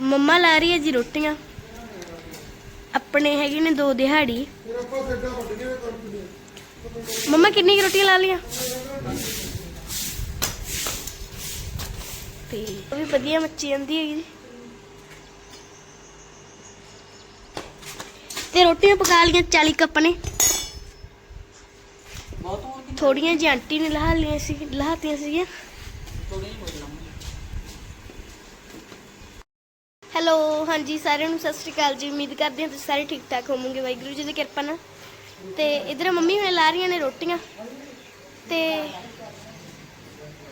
ਮੰਮਾ ਲਾ ਰਹੀ ਹੈ ਜੀ ਰੋਟੀਆਂ। ਆਪਣੇ ਹੈਗੇ ਨੇ ਦੋ ਦਿਹਾੜੀ। ਮੰਮਾ ਕਿੰਨੀ ਕੁ ਰੋਟੀਆਂ ਲਾ ਲੀਆਂ ਤੇ ਉਹ ਵੀ ਵਧੀਆ ਮੱਚੀ ਜਾਂਦੀ ਹੈਗੀ ਜੀ। ਤੇ ਰੋਟੀਆਂ ਪਕਾ ਲੀਆਂ 40 ਕੱਪ ਨੇ। ਥੋੜੀਆਂ ਜਿਹੀ ਆਂਟੀ ਨੇ ਲਾਹ ਲੀਆਂ ਸੀ ਲਾਹਤੀਆਂ ਸੀਗੀਆਂ ਥੋੜੀ ਜਿਹੀ ਹੋ ਜਾਣਾ ਹੈਲੋ, ਹਾਂਜੀ, ਸਾਰਿਆਂ ਨੂੰ ਸਤਿ ਸ਼੍ਰੀ ਅਕਾਲ ਜੀ। ਉਮੀਦ ਕਰਦੇ ਹਾਂ ਤੁਸੀਂ ਸਾਰੇ ਠੀਕ ਠਾਕ ਹੋਵੋਗੇ। ਵਾਹਿਗੁਰੂ ਜੀ ਦੀ ਕਿਰਪਾ ਨਾਲ। ਤੇ ਇਧਰ ਮੰਮੀ ਹੁਣੇ ਲਾ ਰਹੀਆਂ ਨੇ ਰੋਟੀਆਂ। ਤੇ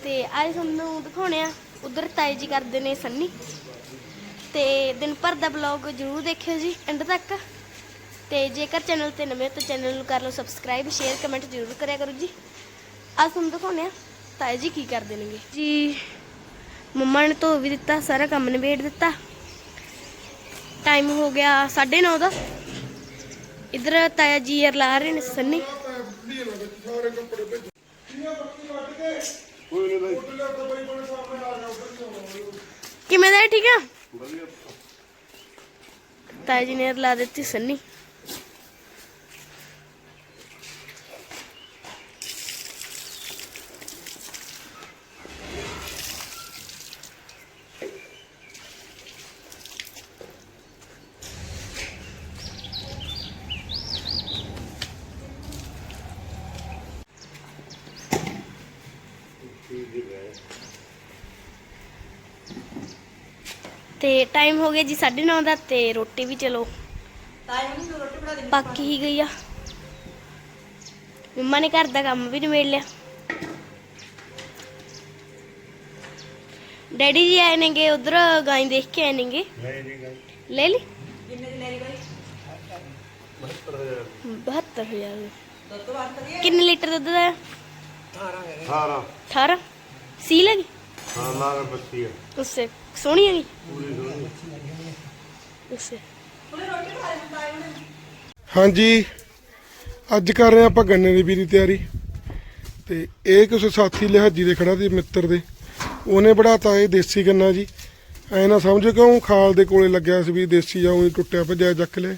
ਤੇ ਅੱਜ ਤੁਹਾਨੂੰ ਦਿਖਾਉਣੇ ਆ, ਉਧਰ ਤਾਏ ਜੀ ਕਰਦੇ ਨੇ ਸੰਨੀ। ਤੇ ਦਿਨ ਭਰ ਦਾ ਬਲੌਗ ਜਰੂਰ ਦੇਖਿਓ ਜੀ, ਐਂਡ ਤੱਕ। ਤੇ ਜੇਕਰ ਚੈਨਲ ਤੇ ਨਵੇਂ ਹੋ ਤਾਂ ਚੈਨਲ ਨੂੰ ਕਰ ਲਓ ਸਬਸਕ੍ਰਾਈਬ, ਸ਼ੇਅਰ, ਕਮੈਂਟ ਜਰੂਰ ਕਰਿਆ ਕਰੋ ਜੀ। ਅੱਜ ਤੁਹਾਨੂੰ ਦਿਖਾਉਣੇ ਆ, ਤਾਏ ਜੀ ਕੀ ਕਰਦੇ ਨੇਗੇ। ਜੀ, ਮੰਮਾ ਨੇ ਧੋ ਵੀ ਦਿੱਤਾ, ਸਾਰਾ ਕੰਮ ਨਿਬੇੜ ਦਿੱਤਾ। ਟਾਈਮ ਹੋ ਗਿਆ 9:30 ਦਾ। ਇਧਰ ਤਾਇਆ ਜੀ ਯਾਰ ਲਾ ਰਹੇ ਨੇ ਸੰਨੀ। ਕਿਵੇਂ ਦਾ ਠੀਕ ਆ? ਤਾਇਆ ਜੀ ਨੇ ਲਾ ਦਿੱਤੀ ਸੰਨੀ। ਤੇ ਟਾਈਮ ਹੋ ਗਿਆ ਜੀ 9:30 ਦਾ ਤੇ ਰੋਟੀ ਵੀ ਚਲੋ। ਪੱਕ ਹੀ ਗਈ ਆ। ਮੰਮਾ ਨੇ ਘਰ ਦਾ ਕੰਮ ਵੀ ਨਿਬੇੜ ਲਿਆ। ਡੈਡੀ ਜੀ ਆਏ ਨੇਗੇ ਉਧਰ ਗਾਂ ਦੇਖ ਕੇ ਆਏ ਨੇਗੇ। ਲੈ ਲਈ। ਕਿੰਨੇ ਦੀ ਲੈ ਲਈ ਬਾਈ? 72000 ਦੁੱਧ ਤੋਂ ਬਾਅਦ ਕਰੀਏ ਕਿੰਨੇ ਲੀਟਰ ਦੁੱਧ ਦਾ 18 18 ਸੀ ਲਗੀ ਹਾਂ ਲਾਗ ਬੱਤੀ ਹੈ ਉਸੇ। ਸੋਹਣੀ ਹੈਗੀ। ਉਸੇ ਹਾਂਜੀ, ਅੱਜ ਕਰ ਰਹੇ ਆਪਾਂ ਗੰਨੇ ਦੀ ਵੀਰੀ ਤਿਆਰੀ। ਤੇ ਇਹ ਕਿਸੇ ਸਾਥੀ ਲਿਹਾਜੀ ਦੇ ਖੜਾ ਤੇ ਮਿੱਤਰ ਦੇ। ਉਹਨੇ ਬੜਾਤਾ ਇਹ ਦੇਸੀ ਗੰਨਾ ਜੀ। ਐ ਨਾ ਸਮਝੋ ਕਿਉਂ ਖਾਲ ਦੇ ਕੋਲੇ ਲੱਗਿਆ ਸੀ ਵੀ ਦੇਸੀ ਜਾਂ ਉਹੀ ਟੁੱਟਿਆ ਭੱਜਿਆ ਚੱਕ ਲਿਆ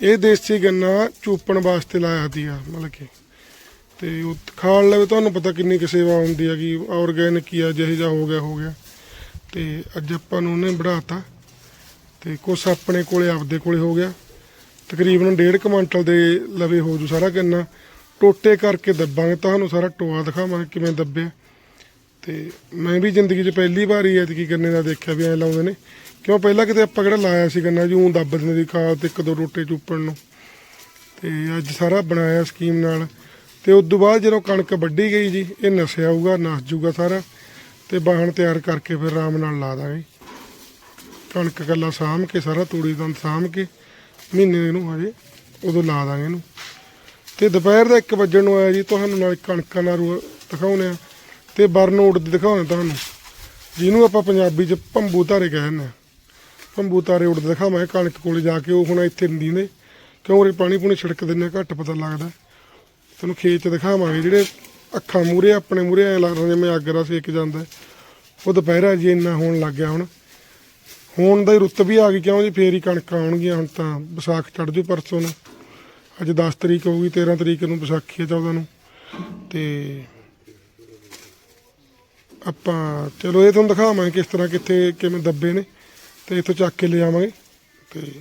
ਇਹ ਦੇਸੀ ਗੰਨਾ ਚੂਪਣ ਵਾਸਤੇ ਲਾਇਆ ਸੀਗਾ ਮਤਲਬ ਕਿ। ਤੇ ਉਹ ਖਾਲ ਲਵੇ, ਤੁਹਾਨੂੰ ਪਤਾ ਕਿੰਨੀ ਕੁ ਸੇਵਾ ਹੁੰਦੀ ਆ ਕਿ ਆਰਗੈਨਿਕ ਹੀ ਆ, ਜਿਹੇ ਜਿਹਾ ਹੋ ਗਿਆ ਹੋ ਗਿਆ। ਤੇ ਅੱਜ ਆਪਾਂ ਨੂੰ ਉਹਨੇ ਬੜਾਤਾ ਤੇ ਕੁਛ ਆਪਣੇ ਕੋਲੇ ਆਪਦੇ ਕੋਲੇ ਹੋ ਗਿਆ। ਤਕਰੀਬਨ 1.5 ਕੁਇੰਟਲ ਦੇ ਲਵੇ ਹੋ ਜੂ ਸਾਰਾ ਕਿੰਨਾ। ਟੋਟੇ ਕਰਕੇ ਦੱਬਾਂਗੇ, ਤੁਹਾਨੂੰ ਸਾਰਾ ਟੋਆ ਦਿਖਾਵਾਂਗੇ ਕਿਵੇਂ ਦੱਬਿਆ। ਤੇ ਮੈਂ ਵੀ ਜ਼ਿੰਦਗੀ 'ਚ ਪਹਿਲੀ ਵਾਰ ਹੀ ਐਤਕੀ ਗੰਨੇ ਦਾ ਦੇਖਿਆ ਵੀ ਐ ਲਾਉਂਦੇ ਨੇ। ਕਿਉਂ ਪਹਿਲਾਂ ਕਿਤੇ ਆਪਾਂ ਕਿਹੜਾ ਲਾਇਆ ਸੀ ਗੰਨਾ ਜੀ ਊਂ ਦੱਬ ਦਿੰਦੇ ਦੀ ਖਾਲ ਤੇ ਇੱਕ ਦੋ ਟੋਟੇ ਚੁੱਪਣ ਨੂੰ। ਤੇ ਅੱਜ ਸਾਰਾ ਬਣਾਇਆ ਸਕੀਮ ਨਾਲ। ਤੇ ਉਸ ਤੋਂ ਬਾਅਦ ਜਦੋਂ ਕਣਕ ਵੱਢੀ ਗਈ ਜੀ, ਇਹ ਨਸਿਆ ਹੋਊਗਾ ਨਸ ਜੂਗਾ ਸਾਰਾ। ਤੇ ਬਾਹਣ ਤਿਆਰ ਕਰਕੇ ਫਿਰ ਆਰਾਮ ਨਾਲ ਲਾ ਦਾਂਗੇ। ਕਣਕ ਗੱਲਾ ਸਾਂਭ ਕੇ ਸਾਰਾ ਤੂੜੀ ਦੰਦ ਸਾਂਭ ਕੇ ਮਹੀਨੇ ਨੂੰ ਹਜੇ ਉਦੋਂ ਲਾ ਦਾਂਗੇ ਇਹਨੂੰ। ਤੇ ਦੁਪਹਿਰ ਦਾ 1 ਵਜਣ ਨੂੰ ਆਇਆ ਜੀ ਤੁਹਾਨੂੰ ਨਾਲ ਕਣਕਾਂ ਦਾ ਰੂ ਦਿਖਾਉਣੇ ਆ ਤੇ ਬਰਨ ਉੜਦ ਦਿਖਾਉਣੇ ਤੁਹਾਨੂੰ। ਜਿਹਨੂੰ ਆਪਾਂ ਪੰਜਾਬੀ 'ਚ ਭੰਬੂ ਧਾਰੇ ਕਹਿੰਦੇ ਆ ਭੰਬੂ ਧਾਰੇ ਉੱਡਦੇ ਦਿਖਾਵਾਂਗੇ ਕਣਕ ਕੋਲੇ ਜਾ ਕੇ ਉਹ ਹੁਣ ਇੱਥੇ ਨਹੀਂ ਦਿੰਦੇ। ਕਿਉਂ? ਉਰੇ ਪਾਣੀ ਪੂਣੀ ਛਿੜਕ ਦਿੰਦੇ ਆ, ਘੱਟ ਪਤਾ ਲੱਗਦਾ। ਤੁਹਾਨੂੰ ਖੇਤ 'ਚ ਦਿਖਾਵਾਂਗੇ ਜਿਹੜੇ ਅੱਖਾਂ ਮੂਰੇ ਆਪਣੇ ਮੂਰੇ ਐ ਲੱਗਦਾ ਜਿਵੇਂ ਅੱਗ ਦਾ ਸੇਕ ਜਾਂਦਾ। ਉਹ ਦੁਪਹਿਰਾ ਜੀ ਇੰਨਾ ਹੋਣ ਲੱਗ ਗਿਆ ਹੁਣ। ਹੋਣ ਦਾ ਹੀ ਰੁੱਤ ਵੀ ਆ ਗਈ, ਕਿਉਂ ਜੀ? ਫੇਰ ਹੀ ਕਣਕਾਂ ਆਉਣਗੀਆਂ, ਹੁਣ ਤਾਂ ਵਿਸਾਖ ਚੜ ਜੂ ਪਰਸੋਂ ਨੂੰ। ਅੱਜ 10 ਤਰੀਕ ਹੋਊਗੀ 13 ਤਰੀਕ ਨੂੰ ਵਿਸਾਖੀ ਹੈ 14 ਨੂੰ। ਤੇ ਆਪਾਂ, ਚਲੋ ਇਹ ਤੁਹਾਨੂੰ ਦਿਖਾਵਾਂਗੇ ਕਿਸ ਤਰ੍ਹਾਂ ਕਿੱਥੇ, ਕਿਵੇਂ ਦੱਬੇ ਨੇ। ਤੇ ਇੱਥੋਂ ਚੱਕ ਕੇ ਲੈ ਜਾਵਾਂਗੇ ਤੇ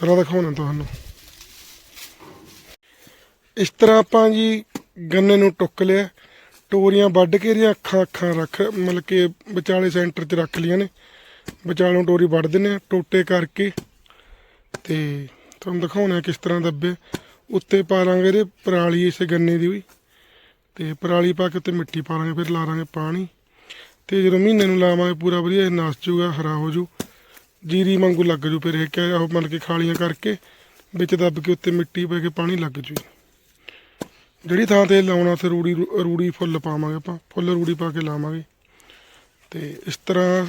ਸਾਰਾ ਦਿਖਾਉਣਾ ਤੁਹਾਨੂੰ। ਇਸ ਤਰ੍ਹਾਂ ਆਪਾਂ ਜੀ ਗੰਨੇ ਨੂੰ ਟੁੱਕ ਲਿਆ, ਟੋਰੀਆਂ ਵੱਢ ਕੇ ਇਹਦੀਆਂ ਅੱਖਾਂ ਅੱਖਾਂ ਰੱਖ, ਮਤਲਬ ਕਿ ਵਿਚਾਲੇ ਸੈਂਟਰ 'ਚ ਰੱਖ ਲੀਆਂ ਨੇ। ਵਿਚਾਲੋਂ ਟੋਰੀ ਵੱਢ ਦਿੰਨੇ ਆ ਟੋਟੇ ਕਰਕੇ। ਤੇ ਤੁਹਾਨੂੰ ਦਿਖਾਉਣਾ ਕਿਸ ਤਰ੍ਹਾਂ ਦੱਬੇ। ਉੱਤੇ ਪਾ ਲਾਂਗੇ ਇਹਦੇ, ਪਰਾਲੀ ਇਸ ਗੰਨੇ ਦੀ ਵੀ। ਤੇ ਪਰਾਲੀ ਪਾ ਕੇ ਉੱਤੇ ਮਿੱਟੀ ਪਾ ਲਾਂਗੇ ਫਿਰ ਲਾ ਲਾਂਗੇ ਪਾਣੀ। ਤੇ ਜਦੋਂ ਮਹੀਨੇ ਨੂੰ ਲਾਵਾਂਗੇ, ਪੂਰਾ ਵਧੀਆ ਇਹ ਨਸ ਜੂਗਾ ਹਰਾ ਹੋ ਜੂ। ਜੀਰੀ ਵਾਂਗੂ ਲੱਗ ਜੂ ਫਿਰ ਇਹ ਕਿ ਉਹ ਮਤਲਬ ਕਿ ਖਾਲੀਆਂ ਕਰਕੇ ਵਿੱਚ ਦੱਬ ਕੇ ਉੱਤੇ ਮਿੱਟੀ ਪਾ ਕੇ ਪਾਣੀ ਲੱਗ ਜੂ। ਜਿਹੜੀ ਥਾਂ ਤੇ ਲਾਉਣਾ ਉੱਥੇ ਰੂੜੀ ਰੂੜੀ ਫੁੱਲ ਪਾਵਾਂਗੇ ਆਪਾਂ, ਫੁੱਲ ਰੂੜੀ ਪਾ ਕੇ ਲਾਵਾਂਗੇ। ਤੇ ਇਸ ਤਰ੍ਹਾਂ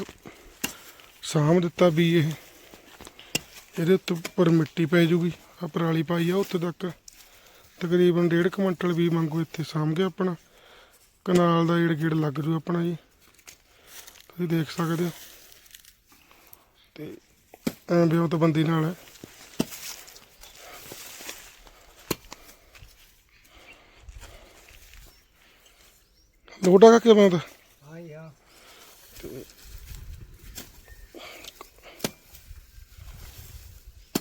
ਸਾਂਭ ਦਿੱਤਾ ਵੀ ਇਹ। ਇਹਦੇ ਉੱਤੇ ਉੱਪਰ ਮਿੱਟੀ ਪੈ ਜੂਗੀ ਆ ਪਰਾਲੀ ਪਾਈ ਆ ਉੱਥੇ ਤੱਕ। ਤਕਰੀਬਨ 1.5 ਕੁਇੰਟਲ ਵੀ ਮੰਗੂ ਇੱਥੇ ਸਾਂਭ ਗਿਆ ਆਪਣਾ। ਕਨਾਲ ਦਾ ਏੜ ਗੇੜ ਲੱਗ ਜੂ ਆਪਣਾ ਜੀ। ਤੁਸੀਂ ਦੇਖ ਸਕਦੇ ਹੋ। ਤੇ ਐਂ ਬਿਉਤ ਬੰਦੀ ਨਾਲ ਹੈ। ਲੋਟਾ ਕਾ ਕੀ ਬੰਦਾ ਹਾਂ ਯਾ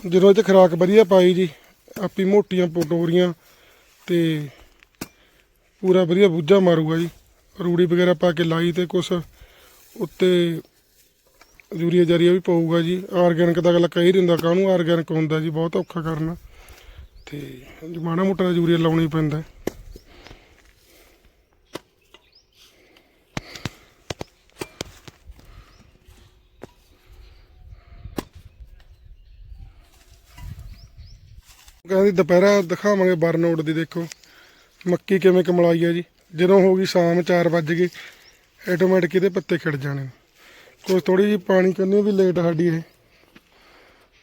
ਜਦੋਂ ਇਹ 'ਚ ਖਰਾਕ ਵਧੀਆ ਪਾਈ ਜੀ, ਆਪੀ ਮੋਟੀਆਂ ਪਟੋਰੀਆਂ ਤੇ ਪੂਰਾ ਵਧੀਆ ਬੂਝਾ ਮਾਰੂਗਾ ਜੀ। ਰੂੜੀ ਵਗੈਰਾ ਪਾ ਕੇ ਲਾਈ ਤੇ ਕੁਛ ਉੱਤੇ ਯੂਰੀਆ ਜਾਰੀਆ ਵੀ ਪਊਗਾ ਜੀ। ਆਰਗੈਨਿਕ ਦਾ ਗੱਲ ਕਹੀ ਦਿੰਦਾ, ਕਾਹਨੂੰ ਆਰਗੈਨਿਕ ਹੁੰਦਾ ਜੀ, ਬਹੁਤ ਔਖਾ ਕਰਨਾ। ਤੇ ਜੇ ਮਾੜਾ ਮੋਟਾ ਯੂਰੀਆ ਲਾਉਣਾ ਹੀ ਪੈਂਦਾ। ਕਹਿੰਦੀ ਦੁਪਹਿਰਾ ਦਿਖਾਵਾਂਗੇ ਬਰਨਆਊਟ ਦੀ ਦੇਖੋ। ਮੱਕੀ ਕਿਵੇਂ ਕਮਲਾਈ ਆ ਜੀ। ਜਦੋਂ ਹੋ ਗਈ ਸ਼ਾਮ 4 ਵੱਜ ਗਏ ਆਟੋਮੈਟਿਕ ਇਹਦੇ ਪੱਤੇ ਖਿੜ ਜਾਣੇ। ਕੁਛ ਥੋੜੀ ਜੀ ਪਾਣੀ ਕੰਨੀ ਵੀ ਲੇਟ ਸਾਡੀ ਇਹ।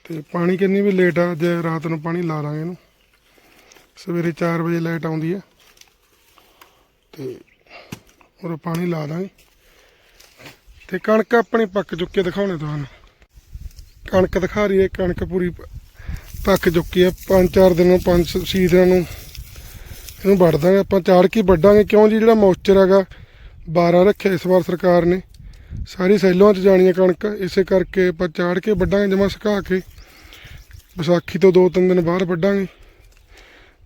ਤੇ ਪਾਣੀ ਕਿੰਨੀ ਵੀ ਲੇਟ ਆ ਜੇ ਰਾਤ ਨੂੰ ਪਾਣੀ ਲਾ ਲਾਂਗੇ ਇਹਨੂੰ। ਸਵੇਰੇ 4 ਵਜੇ ਲਾਈਟ ਆਉਂਦੀ ਆ। ਤੇ ਉਹ ਪਾਣੀ ਲਾ ਦਾਂਗੇ ਤੇ ਕਣਕ ਆਪਣੀ ਪੱਕ ਚੁੱਕੀ ਆ, ਦਿਖਾਉਣੇ ਤੁਹਾਨੂੰ। ਕਣਕ ਦਿਖਾ ਰਹੀ ਹੈ ਕਣਕ ਪੂਰੀ ਪੱਕ ਚੁੱਕੀ ਹੈ ਪੰਜ ਚਾਰ ਦਿਨਾਂ ਨੂੰ, ਪੰਜ ਸ- ਛੇ ਦਿਨਾਂ ਨੂੰ। ਇਹਨੂੰ ਵੱਢ ਦਾਂਗੇ, ਆਪਾਂ ਚਾੜ ਕੇ ਵੱਢਾਂਗੇ, ਕਿਉਂ ਜੀ ਜਿਹੜਾ ਮੌਇਸਚਰ ਹੈਗਾ 12 ਰੱਖਿਆ ਇਸ ਵਾਰ ਸਰਕਾਰ ਨੇ। ਸਾਰੀ ਸੈਲੋਂ 'ਚ ਜਾਣੀ ਹੈ ਕਣਕ, ਇਸੇ ਕਰਕੇ ਆਪਾਂ ਚਾੜ ਕੇ ਵੱਢਾਂਗੇ, ਜਮਾ ਸੁਕਾ ਕੇ। ਵਿਸਾਖੀ ਤੋਂ ਦੋ ਤਿੰਨ ਦਿਨ ਬਾਅਦ ਵੱਢਾਂਗੇ।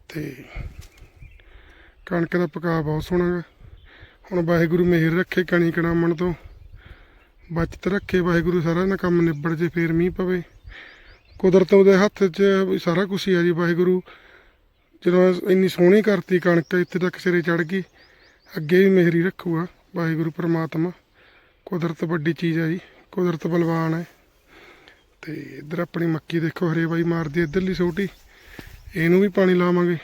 ਤੇ ਕਣਕ ਦਾ ਪਕਾ ਬਹੁਤ ਸੋਹਣਾ ਗਾ ਹੁਣ ਵਾਹਿਗੁਰੂ ਮਿਹਰ ਰੱਖੇ ਕਣੀ ਕਣਾਮਣ ਤੋਂ। ਬਚਤ ਰੱਖੇ ਵਾਹਿਗੁਰੂ ਸਾਰਾ ਨਾ ਕੰਮ ਨਿਬੜ ਜੇ, ਫੇਰ ਮੀਂਹ ਪਵੇ। ਕੁਦਰਤ ਉਹਦੇ ਹੱਥ 'ਚ ਵੀ ਸਾਰਾ ਕੁਝ ਹੀ ਆ ਜੀ, ਵਾਹਿਗੁਰੂ। ਜਦੋਂ ਇੰਨੀ ਸੋਹਣੀ ਕਰਤੀ ਕਣਕ ਇੱਥੇ ਤੱਕ ਸਿਰੇ ਚੜ ਗਈ, ਅੱਗੇ ਵੀ ਮਿਹਰੀ ਰੱਖੂਗਾ, ਵਾਹਿਗੁਰੂ ਪ੍ਰਮਾਤਮਾ। ਕੁਦਰਤ ਵੱਡੀ ਚੀਜ਼ ਹੈ ਜੀ, ਕੁਦਰਤ ਬਲਵਾਨ ਹੈ। ਤੇ ਇੱਧਰ ਆਪਣੀ ਮੱਕੀ ਦੇਖੋ, ਹਰੇ ਬਾਈ ਮਾਰਦੀ ਇੱਧਰਲੀ ਛੋਟੀ ਇਹਨੂੰ ਵੀ ਪਾਣੀ ਲਾਵਾਂਗੇ।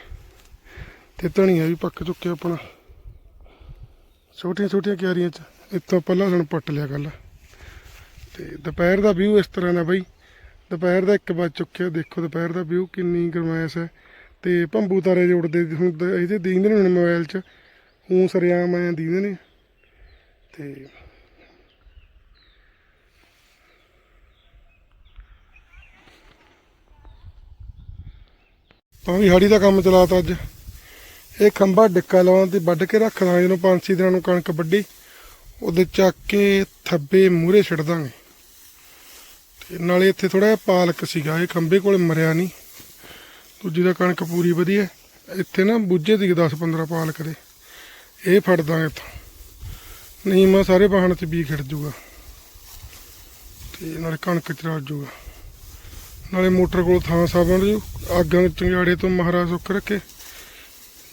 ਤੇ ਧਨੀਆ ਵੀ ਪੱਕ ਚੁੱਕਿਆ ਆਪਣਾ। ਛੋਟੀਆਂ ਛੋਟੀਆਂ ਕਿਆਰੀਆਂ 'ਚ। ਇੱਥੋਂ ਪਹਿਲਾਂ ਸਾਨੂੰ ਪੱਟ ਲਿਆ ਕੱਲ ਤੇ ਦੁਪਹਿਰ ਦਾ ਵਿਊ ਇਸ ਤਰ੍ਹਾਂ ਦਾ ਬਾਈ। ਦੁਪਹਿਰ ਦਾ 1 ਵਜ ਚੁੱਕਿਆ, ਦੇਖੋ ਦੁਪਹਿਰ ਦਾ ਵਿਊ ਕਿੰਨੀ ਗਰਮੈਸ਼ ਹੈ। ਤੇ ਭੰਬੂ ਤਾਰੇ ਜੁੜਦੇ ਹੁਣ ਤਾਂ ਇਹਦੇ ਦੀਂਦੇ ਨੇ ਹੁਣ ਮੋਬਾਈਲ 'ਚ। ਹੂੰ, ਸਰਿਆਮ ਆਇਆ ਦੀਂਦੇ ਨੇ। ਤੇ ਤਾਂ ਵੀ ਹਾੜੀ ਦਾ ਕੰਮ ਚਲਾਤਾ ਅੱਜ। ਇਹ ਖੰਭਾ ਡਿੱਕਾ ਲਾਉਣ ਤੇ ਵੱਢ ਕੇ ਰੱਖ ਦਾਂਗੇ ਜਦੋਂ ਪੰਜ ਛੇ ਦਿਨਾਂ ਨੂੰ ਕਣਕ ਵੱਢੀ, ਉਹਦੇ ਚੱਕ ਕੇ ਥੱਬੇ ਮੂਹਰੇ ਛੱਡ ਦਾਂਗੇ। ਨਾਲੇ ਇੱਥੇ ਥੋੜਾ ਜਿਹਾ ਪਾਲਕ ਸੀਗਾ, ਇਹ ਖੰਭੇ ਕੋਲ ਮਰਿਆ ਨਹੀਂ। ਦੂਜੀ ਦਾ ਕਣਕ ਪੂਰੀ ਵਧੀਆ। ਇੱਥੇ ਨਾ ਬੁੱਝੇ ਦੀ 10 15 ਪਾਲਕ ਦੇ। ਇਹ ਫੜ ਦਾਂਗੇ ਇੱਥੋਂ। ਨਹੀਂ, ਮੈਂ ਸਾਰੇ ਵਾਹਣ 'ਚ ਵੀ ਖਿੜ ਜੂਗਾ। ਤੇ ਨਾਲੇ ਕਣਕ ਚ ਰਲ ਜੂਗਾ। ਨਾਲੇ ਮੋਟਰ ਕੋਲ ਥਾਂ ਸਾ ਬਣ ਜੂ। ਆਗਾਂ ਚੰਗਾੜੇ ਤੋਂ ਮਹਾਰਾਜ ਸੁੱਖ ਰੱਖੇ।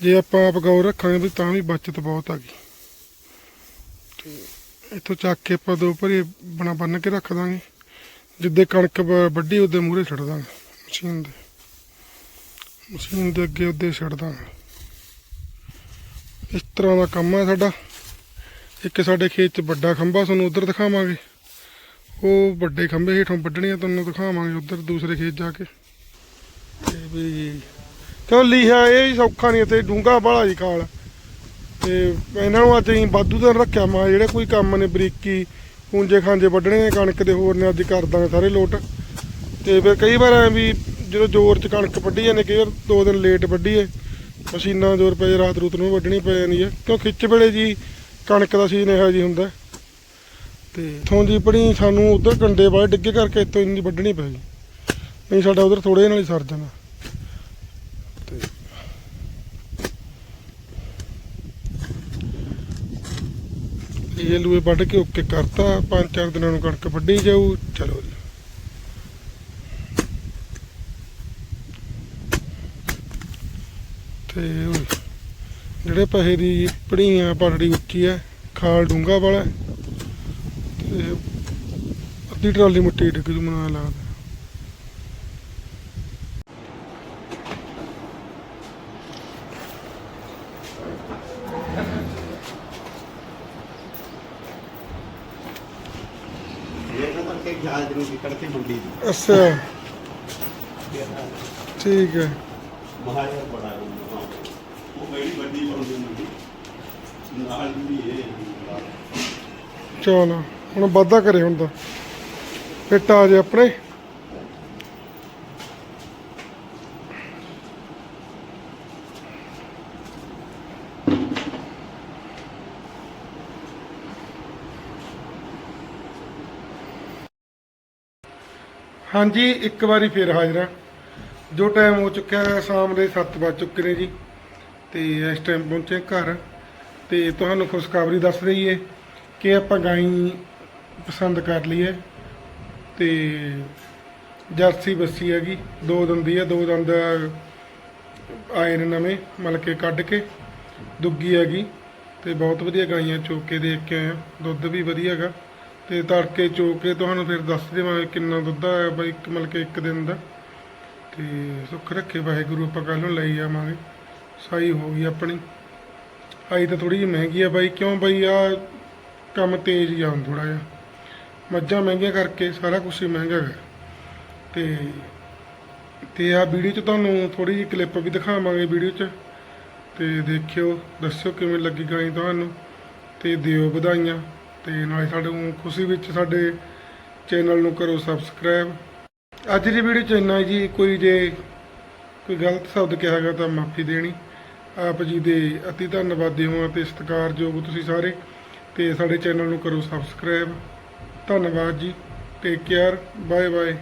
ਜੇ ਆਪਾਂ ਆਪ ਗੌਰ ਰੱਖਾਂਗੇ ਵੀ ਤਾਂ ਵੀ ਬਚਤ ਬਹੁਤ ਆ ਗਈ। ਤੇ ਇੱਥੋਂ ਚੱਕ ਕੇ ਆਪਾਂ ਦੋ ਭਰੇ ਬਣਾ ਬੰਨ ਕੇ ਰੱਖ ਦਾਂਗੇ। ਜਿੱਦੇ ਕਣਕ ਵ- ਵੱਢੀ, ਉਹਦੇ ਮੂਹਰੇ ਛੱਡ ਦਾਂਗੇ। ਮਸ਼ੀਨ ਦੇ। ਮਸ਼ੀਨ ਦੇ ਅੱਗੇ ਉਹਦੇ ਛੱਡ ਦਾਂਗੇ। ਇਸ ਤਰ੍ਹਾਂ ਦਾ ਕੰਮ ਹੈ ਸਾਡਾ। ਇੱਕ ਸਾਡੇ ਖੇਤ 'ਚ ਵੱਡਾ ਖੰਭਾ, ਤੁਹਾਨੂੰ ਉਧਰ ਦਿਖਾਵਾਂਗੇ। ਉਹ ਵੱਡੇ ਖੰਭੇ ਹੇਠੋਂ ਵੱਢਣੇ ਆ ਤੁਹਾਨੂੰ ਦਿਖਾਵਾਂਗੇ ਉਧਰ ਦੂਸਰੇ ਖੇਤ ਜਾ ਕੇ। ਤੇ ਵੀ ਕਿਉਂ ਲਿਖਿਆ ਇਹ ਸੌਖਾ ਨਹੀਂ, ਇੱਥੇ ਡੂੰਗਾ ਬਾਲਾ ਜੀ ਕਾਲ ਤੇ ਇਹਨਾਂ ਨੂੰ ਅੱਜ ਅਸੀਂ ਵਾਧੂ ਦਿਨ ਰੱਖਿਆ, ਮਾ, ਜਿਹੜੇ ਕੋਈ ਕੰਮ ਨੇ ਬਰੀਕੀ ਪੂੰਜੇ ਖਾਂਜੇ ਵੱਢਣੇ ਨੇ ਕਣਕ ਦੇ ਹੋਰ ਨੇ ਅੱਜ ਕਰ ਦਾਂਗੇ ਸਾਰੇ ਲੋਟ। ਤੇ ਫਿਰ ਕਈ ਵਾਰ ਐ ਵੀ ਜਦੋਂ ਜ਼ੋਰ ਚ ਕਣਕ ਵੱਢੀ ਜਾਂਦੇ, ਕਈ ਵਾਰ ਦੋ ਦਿਨ ਲੇਟ ਵੱਢੀਏ ਮਸ਼ੀਨਾਂ ਜ਼ੋਰ ਪਏ, ਰਾਤ ਰੂਤ ਨੂੰ ਵੱਢਣੀ ਪੈ ਜਾਂਦੀ ਹੈ ਕਿਉਂ ਖਿੱਚ ਵੇਲੇ ਜੀ ਕਣਕ ਦਾ ਸੀਜ਼ਨ ਇਹੋ ਜੀ ਹੁੰਦਾ। ਤੇ ਇਥੋਂ ਦੀ ਪੜੀ ਸਾਨੂੰ ਉਧਰ ਕੰਡੇ ਵਾਲੇ ਡਿੱਗੇ ਕਰਕੇ ਇੱਥੋਂ ਇੰਨੀ ਵੱਢਣੀ ਪੈ ਗਈ। ਨਹੀਂ, ਸਾਡਾ ਉਧਰ ਥੋੜੇ ਨਾਲ ਹੀ ਸਰ ਜਾਣਾ। ਇਹ ਲੂਏ ਵੱਢ ਕੇ ਓਕੇ ਕਰਤਾ, ਪੰਜ ਚਾਰ ਦਿਨਾਂ ਨੂੰ ਕਣਕ ਵੱਢੀ ਜਾਊ, ਚਲੋ ਜੀ। ਤੇ ਜਿਹੜੇ ਪੈਸੇ ਦੀ ਪੜੀਆਂ ਪੜੜੀ ਉੱਚੀ ਹੈ, ਖਾਲ ਡੂੰਗਾ ਵਾਲਾ ਤੇ ਅੱਧੀ ਟਰਾਲੀ ਮਿੱਟੀ ਡਿੱਗ ਜੂ, ਮਨਾ ਲੱਗਦਾ ਇਹ ਨਾ ਕਿ ਜਹਾਜ਼ ਨੂੰ ਨਿਕਲ ਕੇ ਮੰਡੀ ਦੀ। ਅੱਛਾ। ਠੀਕ ਹੈ। ਮਹਾਰਾਜ ਬੜਾ ਹਾਂ। ਉਹ ਬੜੀ ਵੱਡੀ ਬਣਦੀ ਮੰਡੀ। ਨਾਲ ਵੀ ਇਹ ਚਲੋ ਹੁਣ ਵਾਧਾ ਕਰੇ ਹੁਣ ਤਾਂ। ਫਿੱਟ ਆ ਜੇ ਆਪਣੇ। ਹਾਂਜੀ, ਇੱਕ ਵਾਰੀ ਫੇਰ ਹਾਜ਼ਰ ਹਾਂ। ਜੋ ਟਾਈਮ ਹੋ ਚੁੱਕਿਆ ਹੈ, ਸ਼ਾਮ ਦੇ 7 ਵੱਜ ਚੁੱਕੇ ਨੇ ਜੀ। ਤੇ ਇਸ ਟਾਈਮ ਪਹੁੰਚੇ ਘਰ। ਤੇ ਤੁਹਾਨੂੰ ਖੁਸ਼ਖਬਰੀ ਦੱਸ ਦਈਏ ਕਿ ਆਪਾਂ ਗਾਈ ਪਸੰਦ ਕਰ ਲਈ ਹੈ। ਤੇ ਜਰਸੀ ਬੱਸੀ ਹੈਗੀ। ਦੋ ਦੰਦੀ ਹੈ, ਦੋ ਦੰਦ ਆਏ ਨੇ ਨਵੇਂ ਮਤਲਬ ਕਿ ਕੱਢ ਕੇ। ਦੁੱਗੀ ਹੈਗੀ। ਤੇ ਬਹੁਤ ਵਧੀਆ ਗਾਈਆਂ ਚੋ ਕੇ ਦੇਖ ਕੇ ਆਏ ਹਾਂ। ਦੁੱਧ ਵੀ ਵਧੀਆ ਹੈਗਾ। ਤੇ ਤੜਕੇ ਚੋ ਕੇ ਤੁਹਾਨੂੰ ਫਿਰ ਦੱਸ ਦੇਵਾਂਗੇ ਕਿੰਨਾ ਦੁੱਧ ਆਇਆ ਬਾਈ ਇੱਕ ਮਤਲਬ ਕਿ ਇੱਕ ਦਿਨ ਦਾ। ਤੇ ਸੁੱਖ ਰੱਖੇ ਵਾਹਿਗੁਰੂ, ਆਪਾਂ ਕੱਲ ਨੂੰ ਲਈ ਜਾਵਾਂਗੇ ਸਾਈ ਹੋ ਗਈ ਆਪਣੀ। ਆਈ ਤਾਂ ਥੋੜੀ ਜਿਹੀ ਮਹਿੰਗੀ ਆ ਬਾਈ, ਕਿਉਂ ਬਾਈ ਆ ਕੰਮ ਤੇਜ਼ ਹੀ ਆਉਂ ਥੋੜਾ ਜਿਹਾ। ਮੱਝਾਂ ਮਹਿੰਗੀਆਂ ਕਰਕੇ ਸਾਰਾ ਕੁਝ ਹੀ ਮਹਿੰਗਾ ਹੈ ਤੇ ਤੇ ਆ ਵੀਡੀਓ 'ਚ ਤੁਹਾਨੂੰ ਥੋੜੀ ਜਿਹੀ ਕਲਿੱਪ ਵੀ ਦਿਖਾਵਾਂਗੇ ਵੀਡੀਓ 'ਚ। ਤੇ ਦੇਖਿਓ, ਦੱਸਿਓ ਕਿਵੇਂ ਲੱਗੀ ਗਾਈ ਤੁਹਾਨੂੰ। ਤੇ ਦਿਓ ਵਧਾਈਆਂ। ਤੇ ਨਾਲੇ ਸਾਡੇ ਨੂੰ ਖੁਸ਼ੀ ਵਿੱਚ ਸਾਡੇ ਚੈਨਲ ਨੂੰ ਕਰੋ ਸਬਸਕ੍ਰਾਈਬ। ਅੱਜ ਦੀ ਵੀਡੀਓ 'ਚ ਇੰਨਾ ਜੀ, ਕੋਈ ਜੇ ਕੋਈ ਗਲਤ ਸ਼ਬਦ ਕਿਹਾ ਗਿਆ ਤਾਂ ਮਾਫੀ ਦੇਣੀ। ਆਪ ਜੀ ਦੇ ਅਤੀ ਧੰਨਵਾਦੀ ਹਾਂ ਤੇ ਸਤਿਕਾਰਯੋਗ ਤੁਸੀਂ ਸਾਰੇ ਤੇ ਸਾਡੇ ਚੈਨਲ ਨੂੰ ਕਰੋ ਸਬਸਕ੍ਰਾਈਬ। ਧੰਨਵਾਦ ਜੀ। Take care bye bye